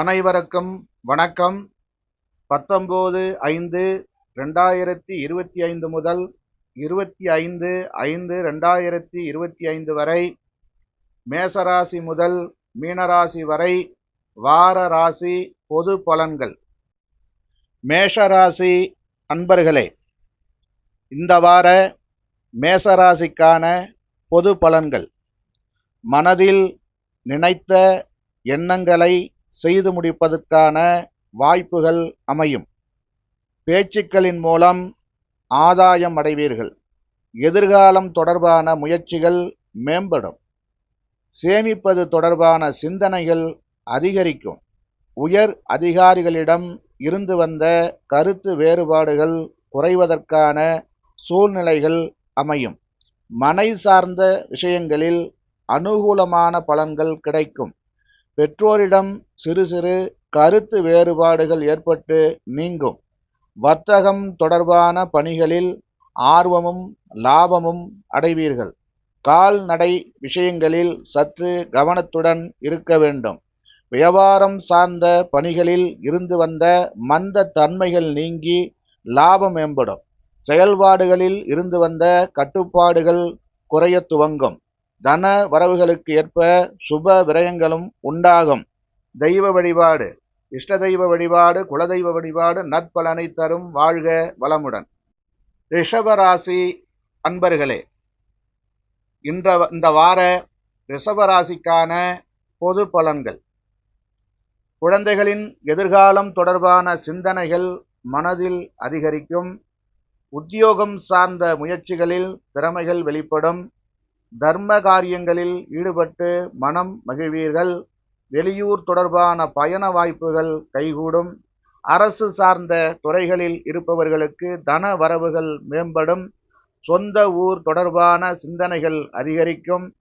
அனைவருக்கும் வணக்கம். பத்தொம்போது ஐந்து ரெண்டாயிரத்தி இருபத்தி ஐந்து முதல் இருபத்தி ஐந்து ஐந்து ரெண்டாயிரத்தி இருபத்தி ஐந்து வரை மேசராசி முதல் மீனராசி வரை வார ராசி பொது பலன்கள். மேஷராசி அன்பர்களே இந்த வார மேசராசிக்கான பொது பலன்கள். மனதில் நினைத்த எண்ணங்களை செய்து முடிப்பதற்கான வாய்ப்புகள் அமையும். பேச்சுக்களின் மூலம் ஆதாயம் அடைவீர்கள். எதிர்காலம் தொடர்பான முயற்சிகள் மேம்படும். சேமிப்பது தொடர்பான சிந்தனைகள் அதிகரிக்கும். உயர் அதிகாரிகளிடம் இருந்து வந்த கருத்து வேறுபாடுகள் குறைவதற்கான சூழ்நிலைகள் அமையும். மனை சார்ந்த விஷயங்களில் அனுகூலமான பலன்கள் கிடைக்கும். பெற்றோரிடம் சிறு சிறு கருத்து வேறுபாடுகள் ஏற்பட்டு நீங்கும். வர்த்தகம் தொடர்பான பணிகளில் ஆர்வமும் லாபமும் அடைவீர்கள். கால்நடை விஷயங்களில் சற்று கவனத்துடன் இருக்க வேண்டும். வியாபாரம் சார்ந்த பணிகளில் இருந்து வந்த மந்த தன்மைகள் நீங்கி லாபம் மேம்படும். செயல்பாடுகளில் இருந்து வந்த கட்டுப்பாடுகள் குறைய துவங்கும். தன வரவுகளுக்கு ஏற்ப சுப விரயங்களும் உண்டாகும். தெய்வ வழிபாடு. இஷ்ட தெய்வ வழிபாடு குலதெய்வ வழிபாடு நற்பலனை தரும் வாழ்க வளமுடன். ரிஷபராசி அன்பர்களே இந்த இந்த வார ரிஷபராசிக்கான பொது பலன்கள். குழந்தைகளின் எதிர்காலம் தொடர்பான சிந்தனைகள் மனதில் அதிகரிக்கும். உத்தியோகம் சார்ந்த முயற்சிகளில் திறமைகள் வெளிப்படும். தர்ம காரியங்களில் ஈடுபட்டு மனம் மகிழ்வீர்கள். வெளியூர் தொடர்பான பயண வாய்ப்புகள் கைகூடும். அரசு சார்ந்த துறைகளில் இருப்பவர்களுக்கு தன வரவுகள் மேம்படும். சொந்த ஊர் தொடர்பான சிந்தனைகள் அதிகரிக்கும்.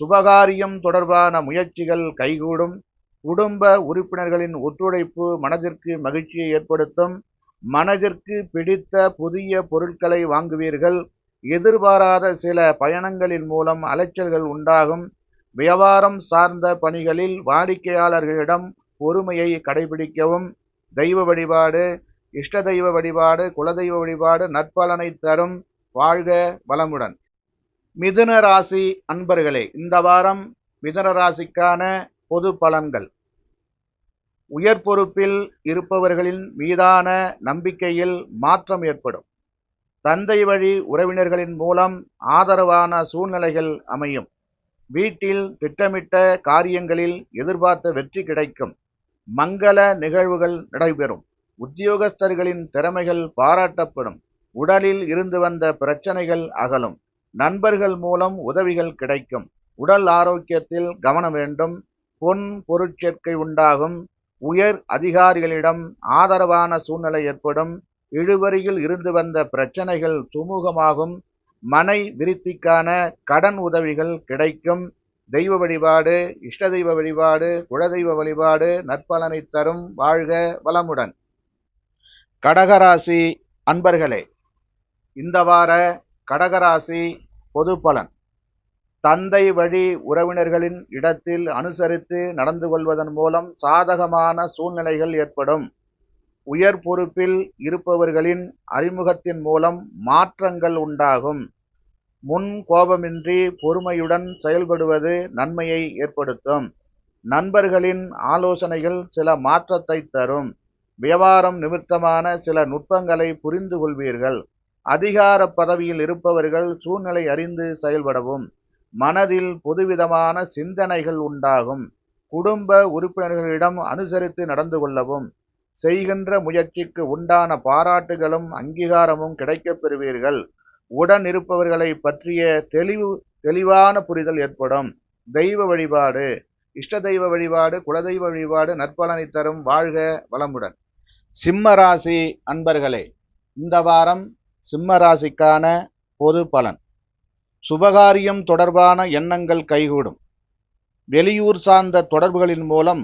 சுபகாரியம் தொடர்பான முயற்சிகள் கைகூடும். குடும்ப உறுப்பினர்களின் ஒத்துழைப்பு மனதிற்கு மகிழ்ச்சியை ஏற்படுத்தும். மனதிற்கு பிடித்த புதிய பொருட்களை வாங்குவீர்கள். எதிர்பாராத சில பயணங்களின் மூலம் அலைச்சல்கள் உண்டாகும். வியாபாரம் சார்ந்த பணிகளில் வாடிக்கையாளர்களிடம் பொறுமையை கடைபிடிக்கவும். தெய்வ வழிபாடு இஷ்ட தெய்வ வழிபாடு குலதெய்வ வழிபாடு நற்பலனை தரும். வாழ்க வளமுடன். மிதுன ராசி அன்பர்களே இந்த வாரம் மிதுன ராசிக்கான பொது பலன்கள். உயர் பொறுப்பில் இருப்பவர்களின் மீதான நம்பிக்கையில் மாற்றம் ஏற்படும். தந்தை வழி உறவினர்களின் மூலம் ஆதரவான சூழ்நிலைகள் அமையும். வீட்டில் திட்டமிட்ட காரியங்களில் எதிர்பார்த்த வெற்றி கிடைக்கும். மங்கள நிகழ்வுகள் நடைபெறும். உத்தியோகஸ்தர்களின் திறமைகள் பாராட்டப்படும். உடலில் இருந்து வந்த பிரச்சனைகள் அகலும். நண்பர்கள் மூலம் உதவிகள் கிடைக்கும். உடல் ஆரோக்கியத்தில் கவனம் வேண்டும். பொன் பொருட்சேர்க்கை உண்டாகும். உயர் அதிகாரிகளிடம் ஆதரவான சூழ்நிலை ஏற்படும். இழுவரியில் இருந்து வந்த பிரச்சனைகள் சுமூகமாகும். மனை விருத்திக்கான கடன் உதவிகள் கிடைக்கும். தெய்வ வழிபாடு இஷ்ட தெய்வ வழிபாடு குலதெய்வ வழிபாடு நற்பலனை தரும். வாழ்க வளமுடன். கடகராசி அன்பர்களே இந்த வார கடகராசி பொது பலன். தந்தை வழி உறவினர்களின் இடத்தில் அனுசரித்து நடந்து கொள்வதன் மூலம் சாதகமான சூழ்நிலைகள் ஏற்படும். உயர் பொறுப்பில் இருப்பவர்களின் அறிமுகத்தின் மூலம் மாற்றங்கள் உண்டாகும். முன் கோபமின்றி பொறுமையுடன் செயல்படுவது நன்மையை ஏற்படுத்தும். நண்பர்களின் ஆலோசனைகள் சில மாற்றத்தை தரும். வியாபாரம் நிமித்தமான சில நுட்பங்களை புரிந்து கொள்வீர்கள். அதிகார பதவியில் இருப்பவர்கள் சூழ்நிலை அறிந்து செயல்படவும் மனதில் புதுவிதமான சிந்தனைகள் உண்டாகும். குடும்ப உறுப்பினர்களிடம் அனுசரித்து நடந்து கொள்ளவும் செய்கின்ற முயற்சிக்கு உண்டான பாராட்டுகளும் அங்கீகாரமும் கிடைக்கப் பெறுவீர்கள். உடன் இருப்பவர்களை பற்றிய தெளிவு தெளிவான புரிதல் ஏற்படும். தெய்வ வழிபாடு. இஷ்ட தெய்வ வழிபாடு குலதெய்வ வழிபாடு நற்பலனை தரும் வாழ்க வளமுடன். சிம்ம ராசி அன்பர்களே இந்த வாரம் சிம்ம ராசிக்கான பொது பலன். சுபகாரியம் தொடர்பான எண்ணங்கள் கைகூடும். வெளியூர் சார்ந்த தொடர்புகளின் மூலம்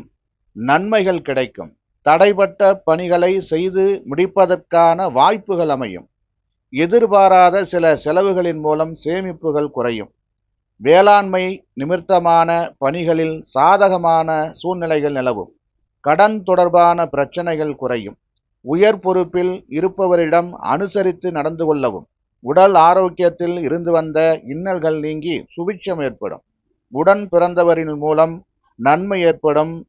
நன்மைகள் கிடைக்கும். தடைப்பட்ட பணிகளை செய்து முடிப்பதற்கான வாய்ப்புகள் அமையும். எதிர்பாராத சில செலவுகளின் மூலம் சேமிப்புகள் குறையும். வேளாண்மை நிமித்தமான பணிகளில் சாதகமான சூழ்நிலைகள் நிலவும். கடன் தொடர்பான பிரச்சனைகள் குறையும். உயர் பொறுப்பில் இருப்பவரிடம் அனுசரித்து நடந்து கொள்ளவும். உடல் ஆரோக்கியத்தில் இருந்து வந்த இன்னல்கள் நீங்கி சுபிட்சம் ஏற்படும். உடன் பிறந்தவரின் மூலம் நன்மை ஏற்படும்.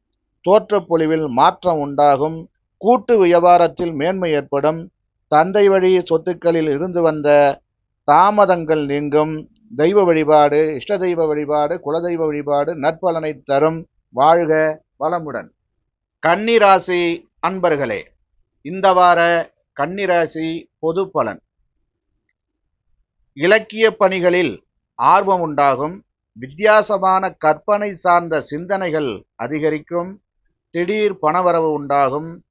தோற்றப்பொழிவில் மாற்றம் உண்டாகும். கூட்டு வியாபாரத்தில் மேன்மை ஏற்படும். தந்தை வழி சொத்துக்களில் இருந்து வந்த தாமதங்கள் நீங்கும். தெய்வ வழிபாடு இஷ்ட தெய்வ வழிபாடு குலதெய்வ வழிபாடு நற்பலனை தரும். வாழ்க வளமுடன். கன்னிராசி அன்பர்களே இந்த வார கன்னிராசி பொது பலன். இலக்கிய பணிகளில் ஆர்வம் உண்டாகும். வித்தியாசமான கற்பனை சார்ந்த சிந்தனைகள் அதிகரிக்கும். திடீர் பணவரவு உண்டாகும்.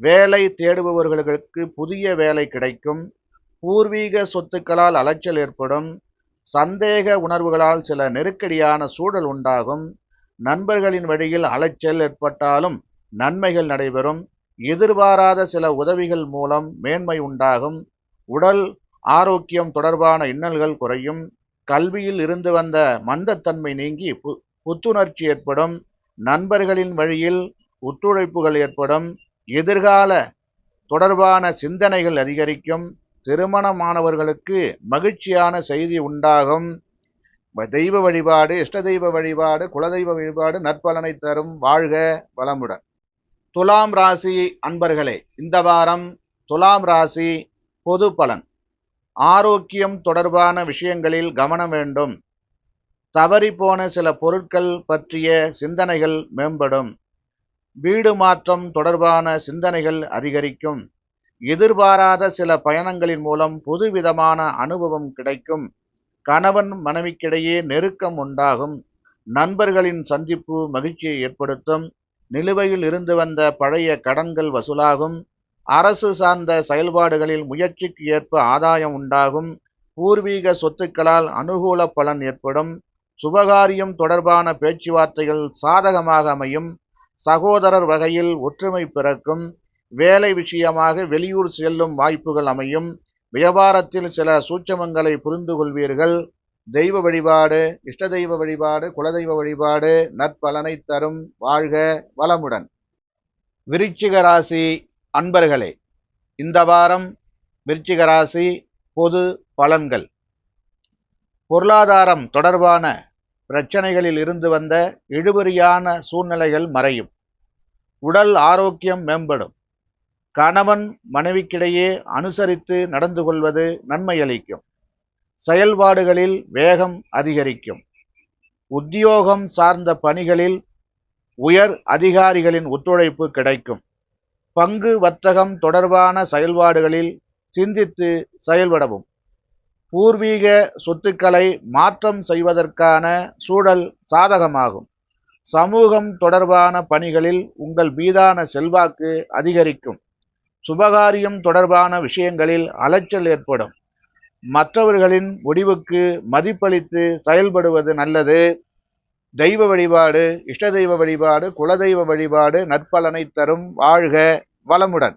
வேலை தேடுபவர்களுக்கு புதிய வேலை கிடைக்கும். பூர்வீக சொத்துக்களால் அலைச்சல் ஏற்படும். சந்தேக உணர்வுகளால் சில நெருக்கடியான சூழல் உண்டாகும். நண்பர்களின் வழியில் அலைச்சல் ஏற்பட்டாலும் நன்மைகள் நடைபெறும். எதிர்பாராத சில உதவிகள் மூலம் மேன்மை உண்டாகும். உடல் ஆரோக்கியம் தொடர்பான இன்னல்கள் குறையும். கல்வியில் இருந்து வந்த மந்தத்தன்மை நீங்கி பு புத்துணர்ச்சி ஏற்படும். நண்பர்களின் வழியில் ஒத்துழைப்புகள் ஏற்படும். எதிர்கால தொடர்பான சிந்தனைகள் அதிகரிக்கும். திருமணமானவர்களுக்கு மகிழ்ச்சியான செய்தி உண்டாகும். தெய்வ வழிபாடு இஷ்ட தெய்வ வழிபாடு குலதெய்வ வழிபாடு நற்பலனை தரும். வாழ்க வளமுடன். துலாம் ராசி அன்பர்களே இந்த வாரம் துலாம் ராசி பொது பலன். ஆரோக்கியம் தொடர்பான விஷயங்களில் கவனம் வேண்டும். தவறிப்போன சில பொருட்கள் பற்றிய சிந்தனைகள் மேம்படும். வீடு மாற்றம் தொடர்பான சிந்தனைகள் அதிகரிக்கும். எதிர்பாராத சில பயணங்களின் மூலம் புதுவிதமான அனுபவம் கிடைக்கும். கணவன் மனைவிக்கிடையே நெருக்கம் உண்டாகும். நண்பர்களின் சந்திப்பு மகிழ்ச்சியை ஏற்படுத்தும். நிலுவையில் இருந்து வந்த பழைய கடன்கள் வசூலாகும். அரசு சார்ந்த செயல்பாடுகளில் முயற்சிக்கு ஏற்ப ஆதாயம் உண்டாகும். பூர்வீக சொத்துக்களால் அனுகூல பலன் ஏற்படும். சுபகாரியம் தொடர்பான பேச்சுவார்த்தைகள் சாதகமாக அமையும். சகோதரர் வகையில் ஒற்றுமை பிறக்கும் வேலை விஷயமாக வெளியூர் செல்லும் வாய்ப்புகள் அமையும். வியாபாரத்தில் சில சூட்சமங்களை புரிந்து கொள்வீர்கள். தெய்வ வழிபாடு இஷ்ட தெய்வ வழிபாடு குலதெய்வ வழிபாடு நற்பலனை தரும். வாழ்க வளமுடன். விருச்சிக ராசி அன்பர்களே இந்த வாரம் விருச்சிக ராசி பொது பலன்கள். பொருளாதாரம் தொடர்பான பிரச்சனைகளில் இருந்து வந்த இழுபறியான சூழ்நிலைகள் மறையும். உடல் ஆரோக்கியம் மேம்படும். கணவன் மனைவிக்கிடையே அனுசரித்து நடந்து கொள்வது நன்மை அளிக்கும். செயல்பாடுகளில் வேகம் அதிகரிக்கும். உத்தியோகம் சார்ந்த பணிகளில் உயர் அதிகாரிகளின் ஒத்துழைப்பு கிடைக்கும். பங்கு வர்த்தகம் தொடர்பான செயல்பாடுகளில் சிந்தித்து செயல்படவும். பூர்வீக சொத்துக்களை மாற்றம் செய்வதற்கான சூழல் சாதகமாகும். சமூகம் தொடர்பான பணிகளில் உங்கள் மீதான செல்வாக்கு அதிகரிக்கும். சுபகாரியம் தொடர்பான விஷயங்களில் அலைச்சல் ஏற்படும். மற்றவர்களின் முடிவுக்கு மதிப்பளித்து செயல்படுவது நல்லது. தெய்வ வழிபாடு இஷ்ட தெய்வ வழிபாடு குலதெய்வ வழிபாடு நற்பலனை தரும் வாழ்க வளமுடன்.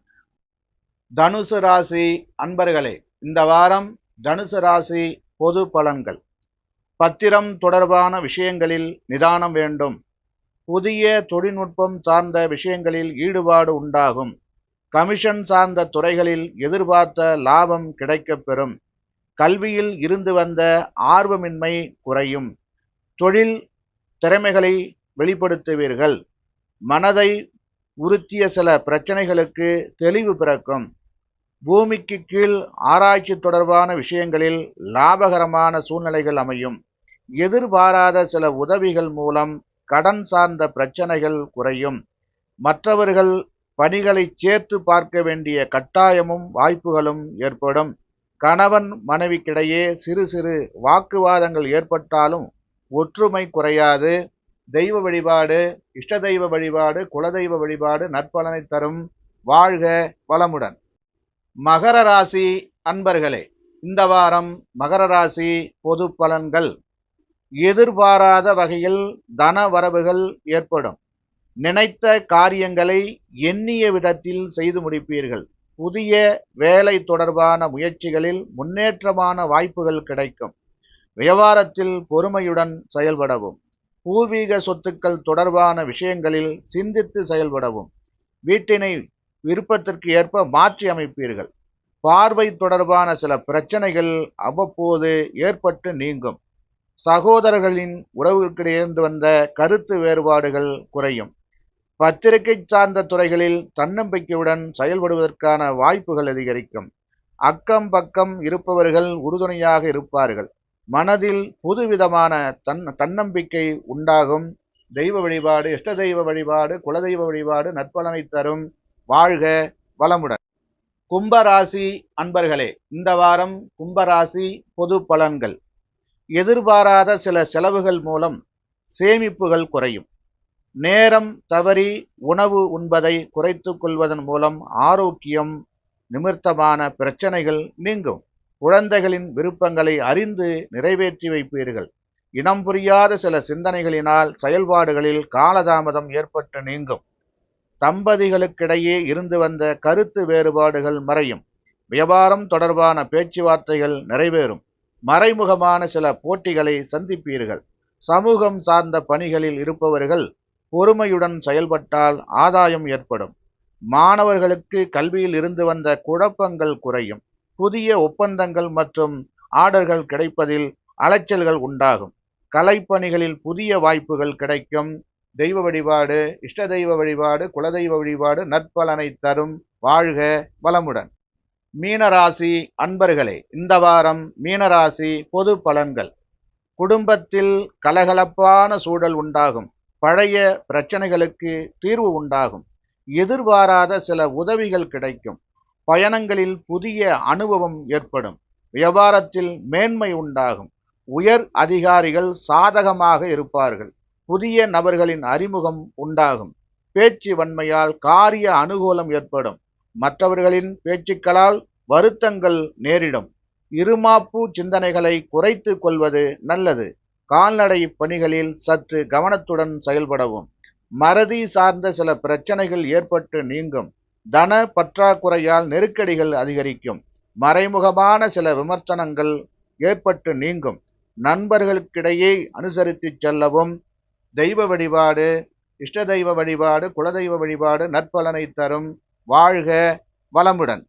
தனுசு ராசி அன்பர்களே இந்த வாரம் தனுசு ராசி பொது பலன்கள். பத்திரம் தொடர்பான விஷயங்களில் நிதானம் வேண்டும். புதிய தொழில்நுட்பம் சார்ந்த விஷயங்களில் ஈடுபாடு உண்டாகும். கமிஷன் சார்ந்த துறைகளில் எதிர்பார்த்த லாபம் கிடைக்கப்பெறும் கல்வியில் இருந்து வந்த ஆர்வமின்மை குறையும். தொழில் திறமைகளை வெளிப்படுத்துவீர்கள். மனதை உறுத்திய சில பிரச்சனைகளுக்கு தெளிவு பிறக்கும். பூமிக்கு கீழ் ஆராய்ச்சி தொடர்பான விஷயங்களில் லாபகரமான சூழ்நிலைகள் அமையும். எதிர்பாராத சில உதவிகள் மூலம் கடன் சார்ந்த பிரச்சனைகள் குறையும். மற்றவர்கள் பணிகளை சேர்த்து பார்க்க வேண்டிய கட்டாயமும் வாய்ப்புகளும் ஏற்படும். கணவன் மனைவிக்கிடையே சிறு சிறு வாக்குவாதங்கள் ஏற்பட்டாலும் ஒற்றுமை குறையாது. தெய்வ வழிபாடு இஷ்ட தெய்வ வழிபாடு குலதெய்வ வழிபாடு நற்பலனை தரும். வாழ்க வளமுடன். மகர ராசி அன்பர்களே இந்த வாரம் மகர ராசி பொது பலன்கள். எதிர்பாராத வகையில் தன வரவுகள் ஏற்படும். நினைத்த காரியங்களை எண்ணிய விதத்தில் செய்து முடிப்பீர்கள். புதிய வேலை தொடர்பான முயற்சிகளில் முன்னேற்றமான வாய்ப்புகள் கிடைக்கும். வியாபாரத்தில் பொறுமையுடன் செயல்படவும். பூர்வீக சொத்துக்கள் தொடர்பான விஷயங்களில் சிந்தித்து செயல்படவும். வீட்டினை விருப்பத்திற்கு ஏற்ப மாற்றி அமைப்பீர்கள். பார்வை தொடர்பான சில பிரச்சனைகள் அவ்வப்போது ஏற்பட்டு நீங்கும். சகோதரர்களின் உறவுகளுக்கிடையிருந்து வந்த கருத்து வேறுபாடுகள் குறையும். பத்திரிகை சார்ந்த துறைகளில் தன்னம்பிக்கையுடன் செயல்படுவதற்கான வாய்ப்புகள் அதிகரிக்கும். அக்கம் பக்கம் இருப்பவர்கள் உறுதுணையாக இருப்பார்கள். மனதில் புதுவிதமான தன் தன்னம்பிக்கை உண்டாகும். தெய்வ வழிபாடு இஷ்ட தெய்வ வழிபாடு குலதெய்வ வழிபாடு நற்பலனை தரும். வாழ்க வளமுடன். கும்பராசி அன்பர்களே இந்த வாரம் கும்பராசி பொது பலன்கள். எதிர்பாராத சில செலவுகள் மூலம் சேமிப்புகள் குறையும். நேரம் தவறி உணவு உண்பதை குறைத்து கொள்வதன் மூலம் ஆரோக்கியம் நிமிர்த்தமான பிரச்சனைகள் நீங்கும். குழந்தைகளின் விருப்பங்களை அறிந்து நிறைவேற்றி வைப்பீர்கள். இனம் புரியாத சில சிந்தனைகளினால் செயல்பாடுகளில் காலதாமதம் ஏற்பட்டு நீங்கும். தம்பதிகளுக்கிடையே இருந்து வந்த கருத்து வேறுபாடுகள் மறையும். வியாபாரம் தொடர்பான பேச்சுவார்த்தைகள் நிறைவேறும். மறைமுகமான சில போட்டிகளை சந்திப்பீர்கள். சமூகம் சார்ந்த பணிகளில் இருப்பவர்கள் பொறுமையுடன் செயல்பட்டால் ஆதாயம் ஏற்படும். மாணவர்களுக்கு கல்வியில் இருந்து வந்த குழப்பங்கள் குறையும். புதிய ஒப்பந்தங்கள் மற்றும் ஆர்டர்கள் கிடைப்பதில் அலைச்சல்கள் உண்டாகும். கலைப்பணிகளில் புதிய வாய்ப்புகள் கிடைக்கும். தெய்வ வழிபாடு இஷ்ட தெய்வ வழிபாடு குலதெய்வ வழிபாடு நற்பலனை தரும். வாழ்க வளமுடன். மீனராசி அன்பர்களே இந்த வாரம் மீனராசி பொது பலன்கள். குடும்பத்தில் கலகலப்பான சூழல் உண்டாகும். பழைய பிரச்சனைகளுக்கு தீர்வு உண்டாகும். எதிர்பாராத சில உதவிகள் கிடைக்கும். பயணங்களில் புதிய அனுபவம் ஏற்படும். வியாபாரத்தில் மேன்மை உண்டாகும். உயர் அதிகாரிகள் சாதகமாக இருப்பார்கள். புதிய நபர்களின் அறிமுகம் உண்டாகும். பேச்சு வன்மையால் காரிய அனுகூலம் ஏற்படும். மற்றவர்களின் பேச்சுக்களால் வருத்தங்கள் நேரிடும். இருமாப்பு சிந்தனைகளை குறைத்து கொள்வது நல்லது. கால்நடை பணிகளில் சற்று கவனத்துடன் செயல்படவும். மறதி சார்ந்த சில பிரச்சனைகள் ஏற்பட்டு நீங்கும். தன பற்றாக்குறையால் நெருக்கடிகள் அதிகரிக்கும். மறைமுகமான சில விமர்சனங்கள் ஏற்பட்டு நீங்கும். நண்பர்களுக்கிடையே அனுசரித்து செல்லவும் தெய்வ வழிபாடு இஷ்ட தெய்வ வழிபாடு குலதெய்வ வழிபாடு நற்பலனை தரும். வாழ்க வளமுடன்.